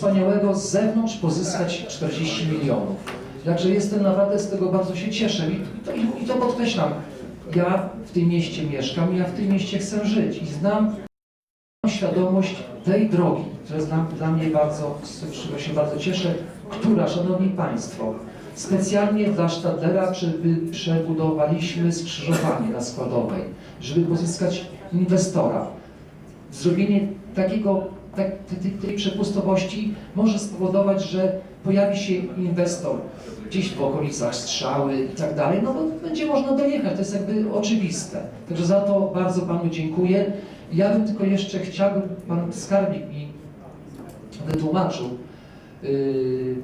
wspaniałego z zewnątrz pozyskać 40 milionów. Także jestem naprawdę z tego bardzo się cieszę i, to, i, to podkreślam. Ja w tym mieście mieszkam ja w tym mieście chcę żyć i znam świadomość tej drogi, która jest dla, mnie bardzo, z czego się bardzo cieszę, która, Szanowni Państwo, specjalnie dla Stadlera przebudowaliśmy skrzyżowanie na Składowej, żeby pozyskać inwestora. Zrobienie takiego, tak, tej, tej przepustowości może spowodować, że pojawi się inwestor gdzieś w okolicach Strzały i tak dalej, no bo będzie można dojechać, to jest jakby oczywiste. Także za to bardzo Panu dziękuję. Ja bym tylko jeszcze chciałbym, Pan Skarbnik mi wytłumaczył, yy,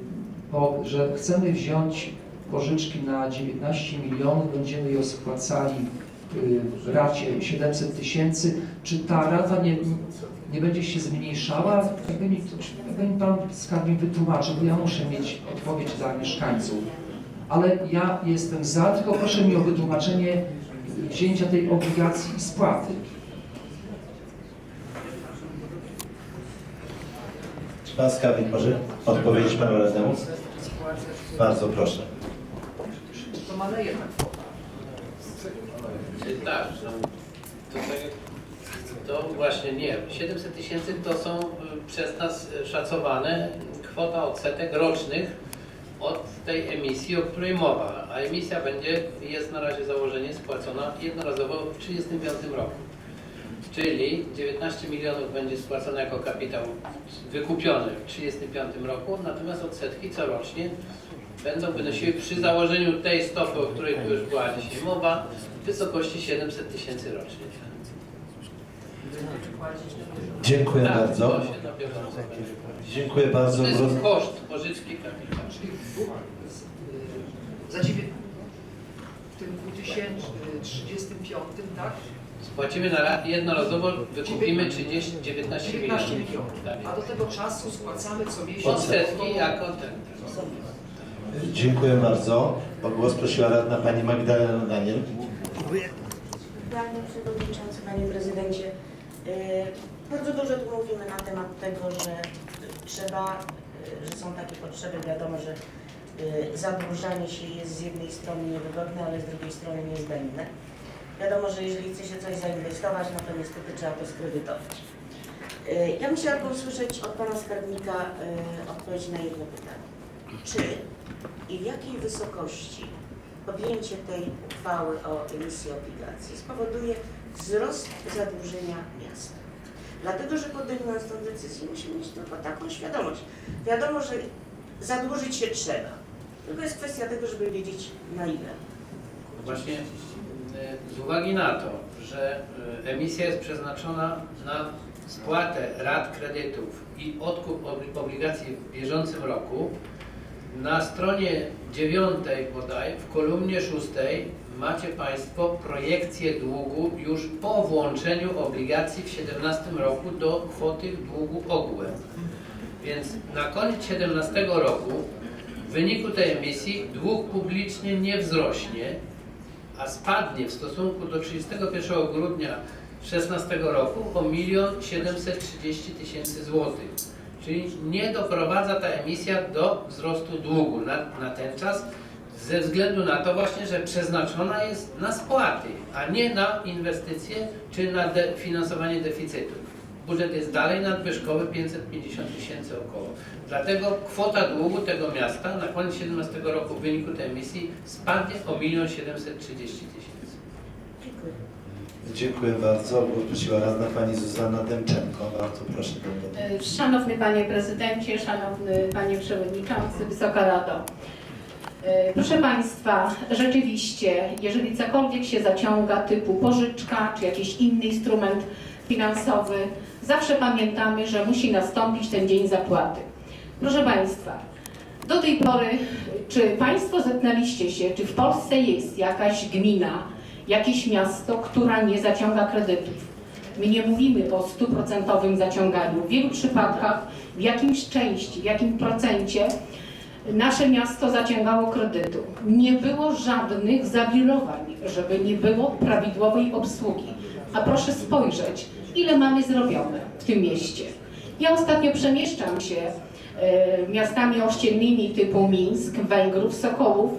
bo, że chcemy wziąć pożyczki na 19 milionów, będziemy je spłacali w racie 700 tysięcy. Czy ta rata nie, nie będzie się zmniejszała? Jakby mi, jakby mi Pan Skarbnik wytłumaczył, bo ja muszę mieć odpowiedź dla mieszkańców. Ale ja jestem za, tylko proszę mi o wytłumaczenie wzięcia tej obligacji i spłaty. Czy Pan skarbnik może odpowiedzieć Panu radnemu? Bardzo proszę. To maleje tak. Tak, no, to, to właśnie nie. 700 tysięcy to są y, przez nas szacowane kwota odsetek rocznych od tej emisji, o której mowa. A emisja będzie, jest na razie założenie, spłacona jednorazowo w 1935 roku. Czyli 19 milionów będzie spłacone jako kapitał wykupiony w 1935 roku, natomiast odsetki corocznie będą wynosiły przy założeniu tej stopy, o której tu już była dzisiaj mowa, wysokości 700 tysięcy rocznie. Dziękuję Tak, bardzo. Dziękuję bardzo. To jest koszt pożyczki kapitału. Czyli w, dwóch- z- za dziewię- w tym 2035, tak? Spłacimy na ra- jednorazowo, wykupimy 30, 19 19 milionów. milionów. Tak. A do tego czasu spłacamy co miesiąc. Odsetki jako ten. Dziękuję bardzo. O głos prosiła radna Pani Magdalena Daniel. Panie Przewodniczący, Panie Prezydencie, e, bardzo dużo tu mówimy na temat tego, że trzeba, e, że są takie potrzeby, wiadomo, że e, zadłużanie się jest z jednej strony niewygodne, ale z drugiej strony niezbędne. Wiadomo, że jeżeli chce się coś zainwestować, no to niestety trzeba to skredytować. Ja bym chciała usłyszeć od Pana Skarbnika odpowiedź na jedno pytanie. Czy i w jakiej wysokości podjęcie tej uchwały o emisji obligacji spowoduje wzrost zadłużenia miasta. Dlatego, że podejmując tę decyzję musimy mieć tylko taką świadomość. Wiadomo, że zadłużyć się trzeba. Tylko jest kwestia tego, żeby wiedzieć na ile. Właśnie y, z uwagi na to, że y, emisja jest przeznaczona na spłatę rat kredytów i odkup obli- obligacji w bieżącym roku, na stronie dziewiątej bodaj, w kolumnie szóstej macie Państwo projekcję długu już po włączeniu obligacji w 2017 roku do kwoty długu ogółem. Więc na koniec 2017 roku w wyniku tej emisji dług publiczny nie wzrośnie, a spadnie w stosunku do 31 grudnia 2016 roku o 1 730 tysięcy złotych. Czyli nie doprowadza ta emisja do wzrostu długu na, na ten czas, ze względu na to właśnie, że przeznaczona jest na spłaty, a nie na inwestycje czy na de finansowanie deficytu. Budżet jest dalej nadwyżkowy 550 tysięcy około. Dlatego kwota długu tego miasta na koniec 2017 roku w wyniku tej emisji spadnie o 1 730 tysięcy. Dziękuję. Dziękuję bardzo. Głos prosiła radna Pani Zuzanna Demczenko. Bardzo proszę. E, Szanowny Panie Prezydencie, Szanowny Panie Przewodniczący, Wysoka Rado. E, Proszę Państwa, rzeczywiście, jeżeli cokolwiek się zaciąga typu pożyczka czy jakiś inny instrument finansowy, zawsze pamiętamy, że musi nastąpić ten dzień zapłaty. Proszę Państwa, do tej pory, czy Państwo zetknęliście się, czy w Polsce jest jakaś gmina, jakieś miasto, która nie zaciąga kredytów? My nie mówimy o stuprocentowym zaciąganiu. W wielu przypadkach w jakimś części, w jakim procencie nasze miasto zaciągało kredytu. Nie było żadnych zawirowań, żeby nie było prawidłowej obsługi. A proszę spojrzeć, ile mamy zrobione w tym mieście. Ja ostatnio przemieszczam się e, miastami ościennymi typu Mińsk, Węgrów, Sokołów,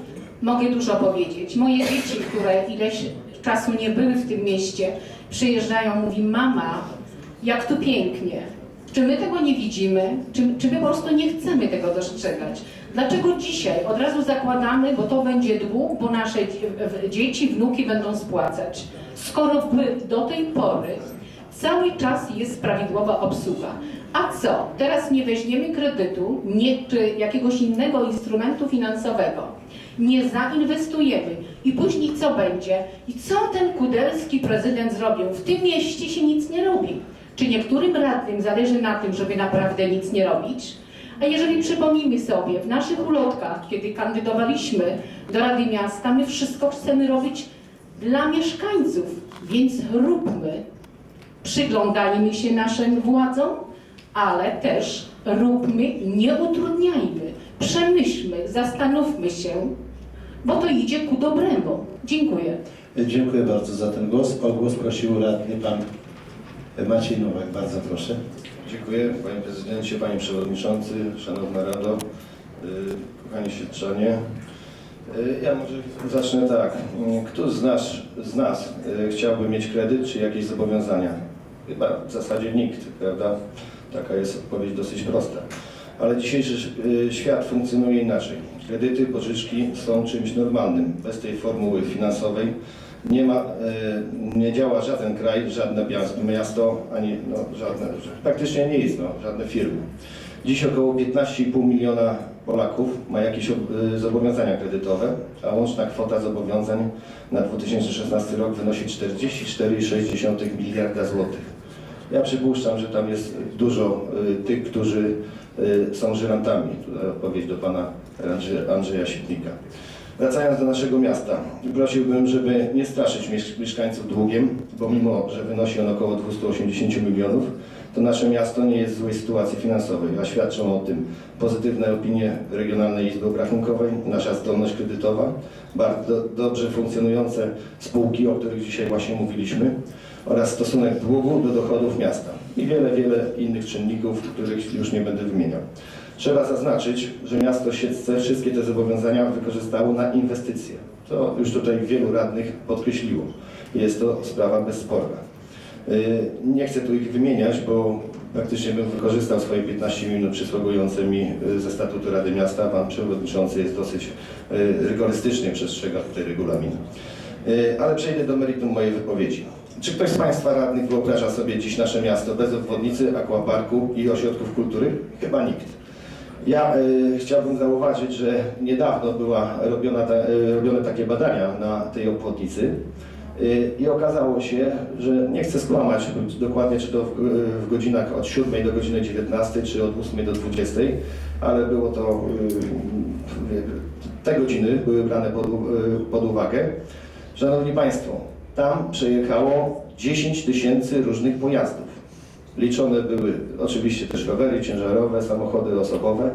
mogę dużo powiedzieć. Moje dzieci, które ileś czasu nie były w tym mieście, przyjeżdżają, mówi mama, jak tu pięknie. Czy my tego nie widzimy? Czy, czy my po prostu nie chcemy tego dostrzegać? Dlaczego dzisiaj od razu zakładamy, bo to będzie dług, bo nasze dzieci, wnuki będą spłacać? Skoro do tej pory cały czas jest prawidłowa obsługa. A co? Teraz nie weźmiemy kredytu nie, czy jakiegoś innego instrumentu finansowego, nie zainwestujemy i później co będzie? I co ten kudelski prezydent zrobił? W tym mieście się nic nie robi. Czy niektórym radnym zależy na tym, żeby naprawdę nic nie robić? A jeżeli przypomnimy sobie, w naszych ulotkach, kiedy kandydowaliśmy do Rady Miasta, my wszystko chcemy robić dla mieszkańców, więc róbmy, przyglądajmy się naszym władzom, ale też róbmy, nie utrudniajmy, przemyślmy, zastanówmy się, bo to idzie ku dobremu. Dziękuję. Dziękuję bardzo za ten głos. O głos prosił radny pan Maciej Nowak. Bardzo proszę. Dziękuję Panie Prezydencie, Panie Przewodniczący, Szanowna Rado, y, kochani Świadczanie. Y, Ja może zacznę tak. Kto z nas, z nas y, chciałby mieć kredyt czy jakieś zobowiązania? Chyba w zasadzie nikt, prawda? Taka jest odpowiedź dosyć prosta. Ale dzisiejszy y, świat funkcjonuje inaczej. Kredyty, pożyczki są czymś normalnym. Bez tej formuły finansowej nie ma, y, nie działa żaden kraj, żadne mias- miasto, ani no, żadne, praktycznie nie jest, no, żadne firmy. Dziś około 15,5 miliona Polaków ma jakieś y, zobowiązania kredytowe, a łączna kwota zobowiązań na 2016 rok wynosi 44,6 miliarda złotych. Ja przypuszczam, że tam jest dużo tych, którzy są żyrantami. Tutaj odpowiedź do pana Andrzeja, Sitnika. Wracając do naszego miasta, prosiłbym, żeby nie straszyć miesz- mieszkańców długiem, bo mimo, że wynosi on około 280 milionów, to nasze miasto nie jest w złej sytuacji finansowej, a świadczą o tym pozytywne opinie Regionalnej Izby Obrachunkowej, nasza zdolność kredytowa, bardzo dobrze funkcjonujące spółki, o których dzisiaj właśnie mówiliśmy, oraz stosunek długu do dochodów miasta i wiele, wiele innych czynników, których już nie będę wymieniał. Trzeba zaznaczyć, że miasto Siedlce wszystkie te zobowiązania wykorzystało na inwestycje. To już tutaj wielu radnych podkreśliło. Jest to sprawa bezsporna. Y, Nie chcę tu ich wymieniać, bo praktycznie bym wykorzystał swoje 15 minut przysługujące mi y, ze statutu Rady Miasta. Pan Przewodniczący jest dosyć y, rygorystycznie przestrzega tutaj regulamin. Ale przejdę do meritum mojej wypowiedzi. Czy ktoś z Państwa radnych wyobraża sobie dziś nasze miasto bez obwodnicy, aquaparku i ośrodków kultury? Chyba nikt. Ja y, chciałbym zauważyć, że niedawno była robiona ta, y, robione takie badania na tej obwodnicy y, i okazało się, że nie chcę skłamać dokładnie, czy to w, w godzinach od 7 do godziny 19, czy od 8 do 20, ale było to, y, te godziny były brane pod, y, pod uwagę. Szanowni Państwo, tam przejechało 10 tysięcy różnych pojazdów. Liczone były oczywiście też rowery ciężarowe, samochody osobowe.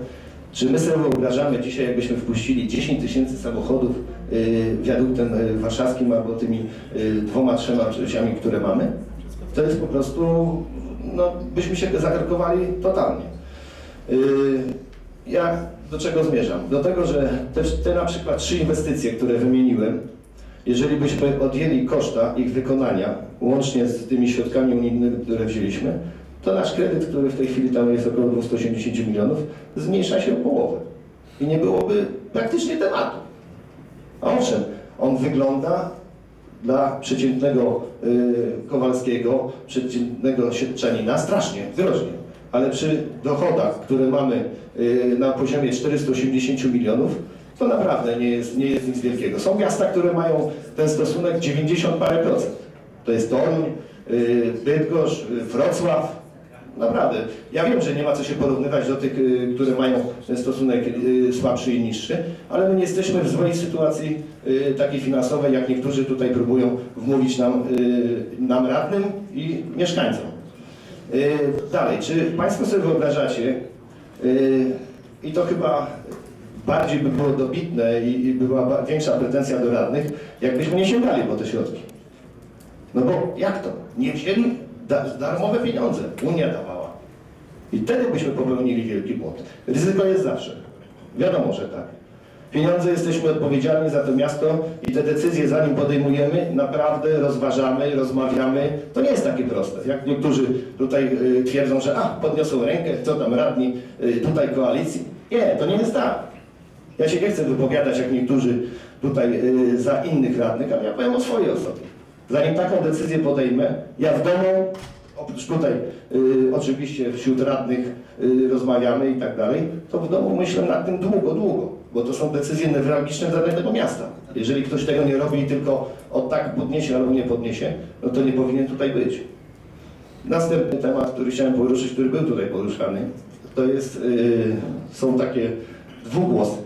Czy my sobie wyobrażamy dzisiaj, jakbyśmy wpuścili 10 tysięcy samochodów y, wiaduktem y, warszawskim albo tymi y, dwoma, trzema częściami, które mamy? To jest po prostu, no byśmy się zakarkowali totalnie. Y, Ja do czego zmierzam? Do tego, że te, te na przykład trzy inwestycje, które wymieniłem, jeżeli byśmy odjęli koszta ich wykonania, łącznie z tymi środkami unijnymi, które wzięliśmy, to nasz kredyt, który w tej chwili tam jest około 280 milionów, zmniejsza się o połowę. I nie byłoby praktycznie tematu. Owszem, on wygląda dla przeciętnego y, Kowalskiego, przeciętnego Siedlczanina strasznie, groźnie. Ale przy dochodach, które mamy y, na poziomie 480 milionów, to naprawdę nie jest, nie jest nic wielkiego. Są miasta, które mają ten stosunek 90 parę procent. To jest Toruń, y, Bydgoszcz, y, Wrocław. Naprawdę. Ja wiem, że nie ma co się porównywać do tych, y, które mają stosunek słabszy i niższy, ale my nie jesteśmy w złej sytuacji takiej finansowej, jak niektórzy tutaj próbują wmówić nam, nam radnym i mieszkańcom. Dalej, czy Państwo sobie wyobrażacie, i to chyba bardziej by było dobitne i, i była większa pretensja do radnych, jakbyśmy nie sięgali po te środki. No bo jak to? Nie wzięli da, darmowe pieniądze, Unia dawała. I wtedy byśmy popełnili wielki błąd. Ryzyko jest zawsze. Wiadomo, że tak. Pieniądze jesteśmy odpowiedzialni za to miasto i te decyzje, zanim podejmujemy, naprawdę rozważamy, rozmawiamy. To nie jest takie proste. Jak niektórzy tutaj y, twierdzą, że a, podniosą rękę, co tam radni y, tutaj koalicji. Nie, to nie jest tak. Ja się nie chcę wypowiadać jak niektórzy tutaj y, za innych radnych, ale ja powiem o swojej osobie. Zanim taką decyzję podejmę, ja w domu, oprócz tutaj y, oczywiście wśród radnych y, rozmawiamy i tak dalej, to w domu myślę nad tym długo, długo, bo to są decyzje newralgiczne dla danego miasta. Jeżeli ktoś tego nie robi i tylko od tak podniesie albo nie podniesie, no to nie powinien tutaj być. Następny temat, który chciałem poruszyć, który był tutaj poruszany, to jest, y, są takie dwugłosy.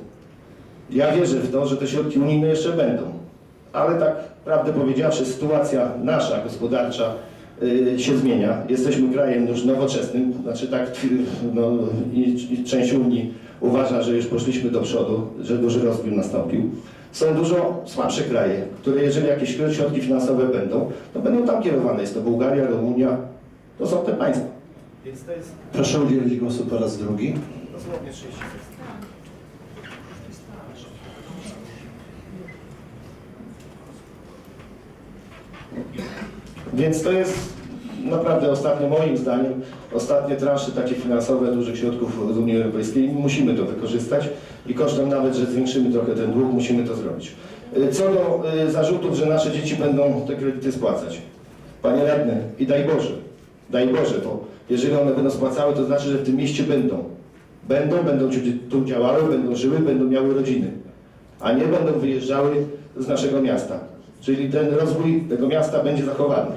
Ja wierzę w to, że te środki unijne jeszcze będą, ale tak prawdę powiedziawszy, sytuacja nasza gospodarcza y, się zmienia. Jesteśmy krajem już nowoczesnym, znaczy tak twi- no, i, i część Unii uważa, że już poszliśmy do przodu, że duży rozwój nastąpił. Są dużo słabsze kraje, które jeżeli jakieś środki finansowe będą, to będą tam kierowane. Jest to Bułgaria, Rumunia, to są te państwa. Więc to jest Proszę udzielić głosu po raz drugi. dosłownie 30 Więc to jest naprawdę ostatnio, moim zdaniem, ostatnie transze takie finansowe dużych środków z Unii Europejskiej. Musimy to wykorzystać i kosztem nawet, że zwiększymy trochę ten dług, musimy to zrobić. Y, Co do y, zarzutów, że nasze dzieci będą te kredyty spłacać. Panie radny, i daj Boże, daj Boże, bo jeżeli one będą spłacały, to znaczy, że w tym mieście będą. Będą, będą tu działały, będą żyły, będą miały rodziny, a nie będą wyjeżdżały z naszego miasta. Czyli ten rozwój tego miasta będzie zachowany.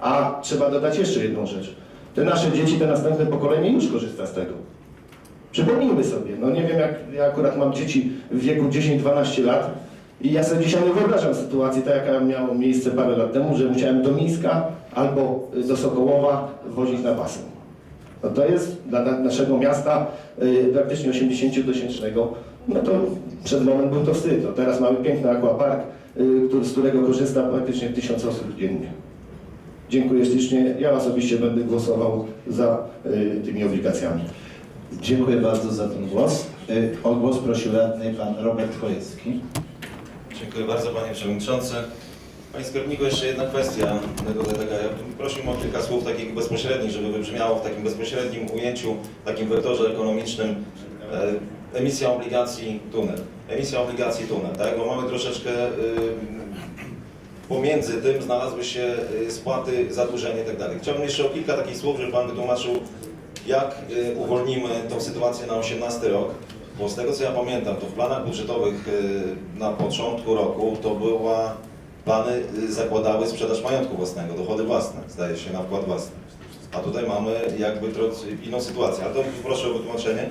A trzeba dodać jeszcze jedną rzecz. Te nasze dzieci, te następne pokolenie już korzysta z tego. Przypomnijmy sobie, no nie wiem jak ja akurat mam dzieci w wieku 10-12 lat i ja sobie dzisiaj nie wyobrażam sytuacji, tak jaka miała miejsce parę lat temu, że musiałem do Mińska albo do Sokołowa wozić na basen. No to jest dla na- naszego miasta y, praktycznie 80-tysięcznego, no to przed moment był to wstyd. No teraz mamy piękny aquapark, y, z którego korzysta praktycznie tysiąc osób dziennie. Dziękuję ślicznie. Ja osobiście będę głosował za y, tymi obligacjami. Dziękuję bardzo za ten głos. Y, O głos prosił radny pan Robert Chojecki. Dziękuję bardzo Panie Przewodniczący. Panie Skarbniku, jeszcze jedna kwestia tego. Ja bym prosił o kilka słów takich bezpośrednich, żeby wybrzmiało w takim bezpośrednim ujęciu, takim wektorze ekonomicznym e, emisja obligacji tunel. Emisja obligacji tunel, tak? Bo mamy troszeczkę y, pomiędzy tym znalazły się y, spłaty, zadłużenie i tak. Chciałbym jeszcze o kilka takich słów, żeby Pan wytłumaczył, jak y, uwolnimy tą sytuację na 18 rok. Bo z tego co ja pamiętam, to w planach budżetowych na początku roku to była, plany zakładały sprzedaż majątku własnego, dochody własne, zdaje się, na wkład własny. A tutaj mamy jakby inną sytuację, ale to proszę o wytłumaczenie.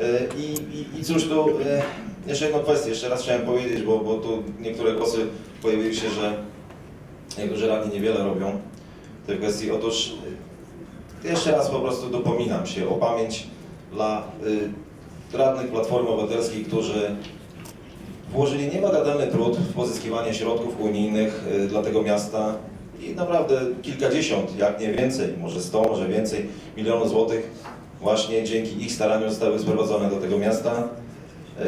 Y, I, i, i cóż tu, y, jeszcze jedną kwestię, jeszcze raz chciałem powiedzieć, bo, bo tu niektóre głosy pojawiły się, że niektórzy radni niewiele robią w tej kwestii. Otóż y, jeszcze raz po prostu dopominam się o pamięć dla radnych Platformy Obywatelskiej, którzy włożyli niebagatelny trud w pozyskiwanie środków unijnych dla tego miasta i naprawdę kilkadziesiąt, jak nie więcej, może sto, może więcej milionów złotych właśnie dzięki ich staraniom zostały sprowadzone do tego miasta.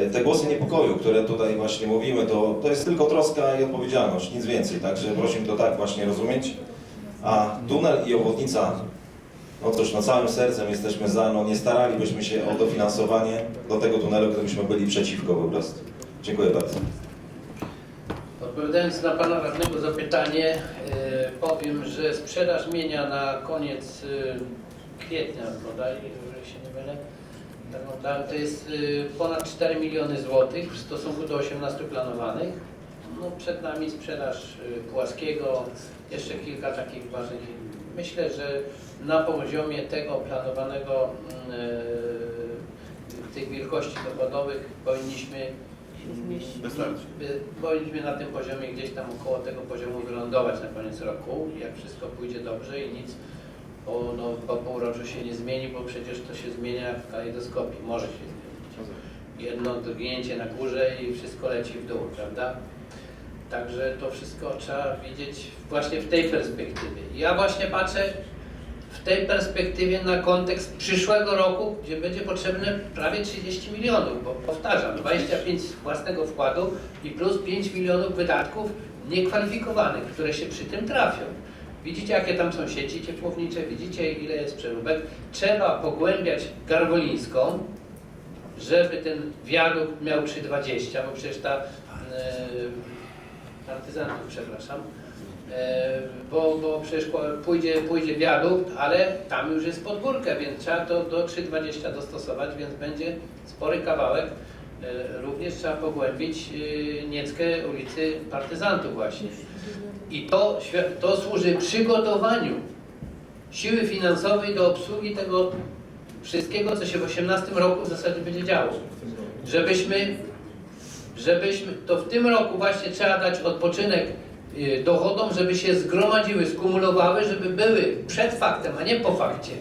Y, Te głosy niepokoju, które tutaj właśnie mówimy, to, to jest tylko troska i odpowiedzialność, nic więcej, także prosimy to tak właśnie rozumieć. A tunel i obwodnica no cóż, no całym sercem jesteśmy za, no nie staralibyśmy się o dofinansowanie do tego tunelu, gdybyśmy byli przeciwko po prostu. Dziękuję bardzo. Odpowiadając na Pana radnego zapytanie, e, powiem, że sprzedaż mienia na koniec e, kwietnia bodaj, jeżeli się nie mylę, tak oddałem, to jest e, ponad 4 miliony złotych w stosunku do 18 planowanych. No, przed nami sprzedaż e, Płaskiego, jeszcze kilka takich ważnych. Myślę, że na poziomie tego planowanego mm, e, tych wielkości dochodowych powinniśmy Powinniśmy na tym poziomie gdzieś tam około tego poziomu wylądować na koniec roku, jak wszystko pójdzie dobrze i nic po, no, po półroczu się nie zmieni, bo przecież to się zmienia w kalejdoskopii, może się zmienić. Jedno drgnięcie na górze i wszystko leci w dół, prawda? Także to wszystko trzeba widzieć właśnie w tej perspektywie. Ja właśnie patrzę w tej perspektywie na kontekst przyszłego roku, gdzie będzie potrzebne prawie 30 milionów, bo powtarzam, 25 z własnego wkładu i plus 5 milionów wydatków niekwalifikowanych, które się przy tym trafią. Widzicie, jakie tam są sieci ciepłownicze, widzicie, ile jest przeróbek. Trzeba pogłębiać Garwolińską, żeby ten wiadukt miał 3,20, bo przecież ta e, partyzantów, przepraszam, e, bo, bo przecież pójdzie, pójdzie wiadukt, ale tam już jest pod górkę, więc trzeba to do 3,20 dostosować, więc będzie spory kawałek. E, Również trzeba pogłębić e, Nieckę ulicy Partyzantów właśnie. I to, to służy przygotowaniu siły finansowej do obsługi tego wszystkiego, co się w 18 roku w zasadzie będzie działo. Żebyśmy, żebyśmy, to w tym roku właśnie trzeba dać odpoczynek y, dochodom, żeby się zgromadziły, skumulowały, żeby były przed faktem, a nie po fakcie.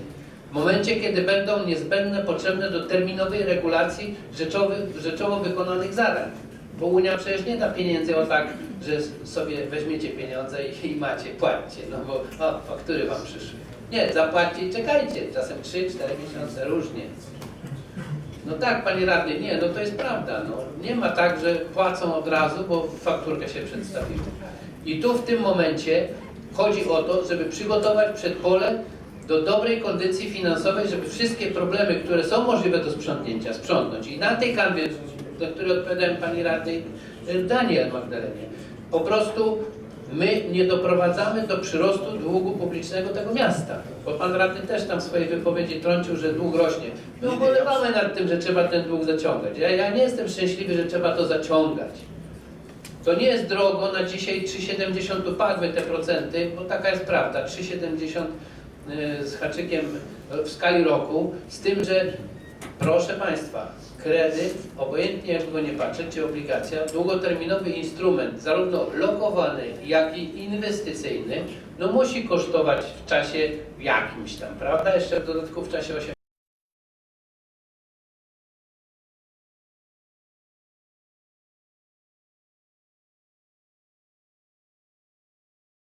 W momencie, kiedy będą niezbędne, potrzebne do terminowej regulacji rzeczowych, rzeczowo wykonanych zadań. Bo Unia przecież nie da pieniędzy o tak, że sobie weźmiecie pieniądze i, i macie, płaccie, no bo o, faktury wam przyszły. Nie, zapłaćcie i czekajcie, czasem 3-4 miesiące, różnie. No tak, panie radny, nie, no to jest prawda. No, nie ma tak, że płacą od razu, bo fakturkę się przedstawiło. I tu w tym momencie chodzi o to, żeby przygotować przedpole do dobrej kondycji finansowej, żeby wszystkie problemy, które są możliwe do sprzątnięcia, sprzątnąć. I na tej kanwie, do której odpowiadałem pani radnej Daniel Magdalenie, po prostu my nie doprowadzamy do przyrostu długu publicznego tego miasta. Bo pan radny też tam w swojej wypowiedzi trącił, że dług rośnie. My ubolewamy nad tym, że trzeba ten dług zaciągać. Ja, ja nie jestem szczęśliwy, że trzeba to zaciągać. To nie jest drogo, na dzisiaj 3,70 upadły te procenty, bo taka jest prawda, 3,70 y, z haczykiem w skali roku, z tym, że proszę Państwa, kredyt, obojętnie jak go nie patrzeć, czy obligacja, długoterminowy instrument, zarówno lokowany, jak i inwestycyjny, no musi kosztować w czasie jakimś tam, prawda? Jeszcze w dodatku w czasie 8